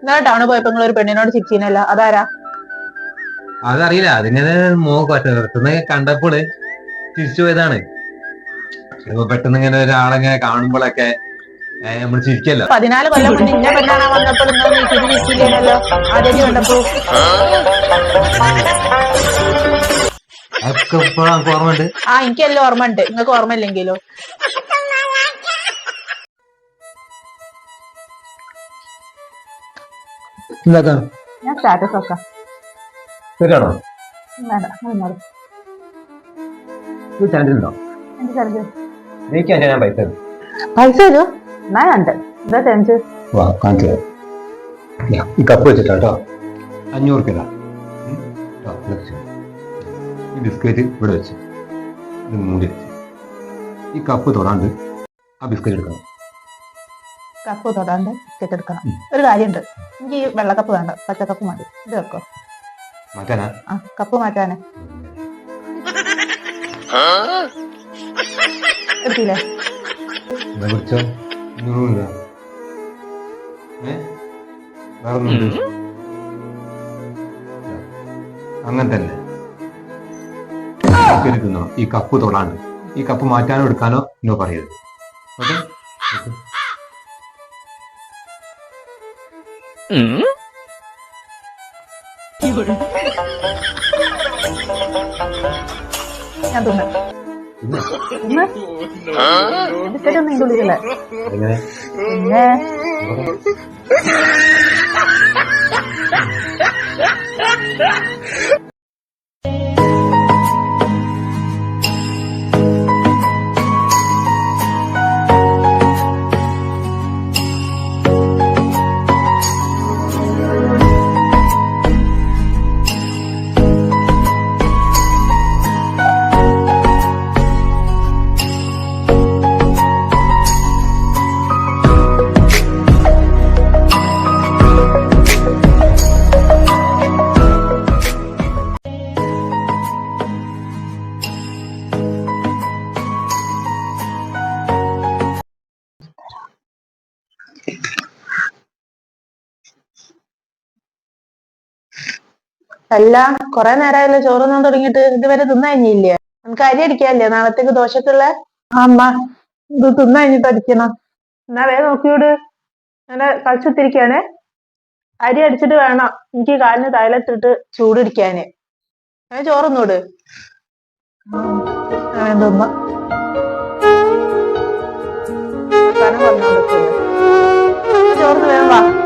ഇന്നലെ ടൗണിൽ പോയപ്പോ നിങ്ങൾ ഒരു പെണ്ണിനോട് ചിരിച്ചീനല്ലോ അതാരാ? അതറിയില്ല. അതിങ്ങനെ മോ പെട്ടെന്ന് കണ്ടപ്പോൾ തിരിച്ചു പോയതാണ്. പെട്ടെന്ന് ഇങ്ങനെ ഒരാളെങ്ങനെ കാണുമ്പോഴൊക്കെ നമ്മൾ ചിരിക്കല്ലോ. പതിനാല് കൊല്ലം മുന്നേ ഇന്ന പെണ്ണാണ് വന്നപ്പോൾ നിങ്ങൾ ആദ്യം കണ്ടപ്പോ നമുക്ക് ഓർമ്മയുണ്ട്. ആ എനിക്കെല്ലാം ഓർമ്മ ഉണ്ട് നിങ്ങൾക്ക് ഓർമ്മ ഇല്ലെങ്കിലോ എന്താക്കാം? ഞാൻ സ്റ്റാറ്റസ് ഒക്കെ ശരിയാണോ? വേണ്ട നിന്നോളൂ. ഇത് ചാനൽ ഉണ്ടോ? എന്ത് ചലഞ്ച് എനിക്ക് ഞാൻ പൈസ തരും. പൈസ എന്താ വാ കാണിച്ചു തരാം. ഈ കപ്പ് വെച്ചിട്ടാ കേട്ടോ. അഞ്ഞൂറ് രൂപ. ഈ ബിസ്ക്കറ്റ് ഇവിടെ വെച്ച്. ഇത് മൂടി വെച്ച്. ഈ കപ്പ് തൊടാണ്ട് ആ ബിസ്ക്കറ്റ് എടുക്കണം. കപ്പ് തൊടാണ്ട് എടുക്കണം. ഒരു കാര്യമുണ്ട്. എനിക്ക് ഈ വെള്ളക്കപ്പ് വേണ്ട പച്ചക്കപ്പ് മതി. ഇത് വെക്കോ. മാറ്റാനാ? ആ കപ്പ് മാറ്റാനെ. എടുത്തില്ലേ? എന്താ കുറിച്ചോ ഇതൊന്നുമില്ല ഏ? വേറെ ഒന്നുമില്ല അങ്ങനെ തന്നെ. ഈ കപ്പ് തൊടാണ് ഈ കപ്പ് മാറ്റാനോ എടുക്കാനോ എന്നോ പറയരുത്. ഓക്കെ. ഞാൻ തിന്നു. തിന്ന്? ബിസ്ക്കറ്റ് ഒന്നും ഇതിന്റെ ഉള്ളിലില്ല പിന്നെ? അല്ല കൊറേ നേരമായല്ലോ ചോറൊന്നും തുടങ്ങിട്ട് ഇതുവരെ തിന്നഴിഞ്ഞില്ലേ നമുക്ക് അരി അടിക്കാല്ലേ? നാളത്തേക്ക് ദോശക്കുള്ള അമ്മ ഇത് തിന്നഴിഞ്ഞിട്ട് അടിക്കണം. എന്നാ വേ നോക്കിയോട്. അങ്ങനെ കളിച്ചിരിക്കാണ് അരി അടിച്ചിട്ട് വേണം എനിക്ക് കാലിന് തൈലത്തിട്ട് ചൂടിടിക്കാന് അങ്ങനെ ചോറൊന്നൂട്. വേണ്ടുമ്മ ചോറിന് വേണം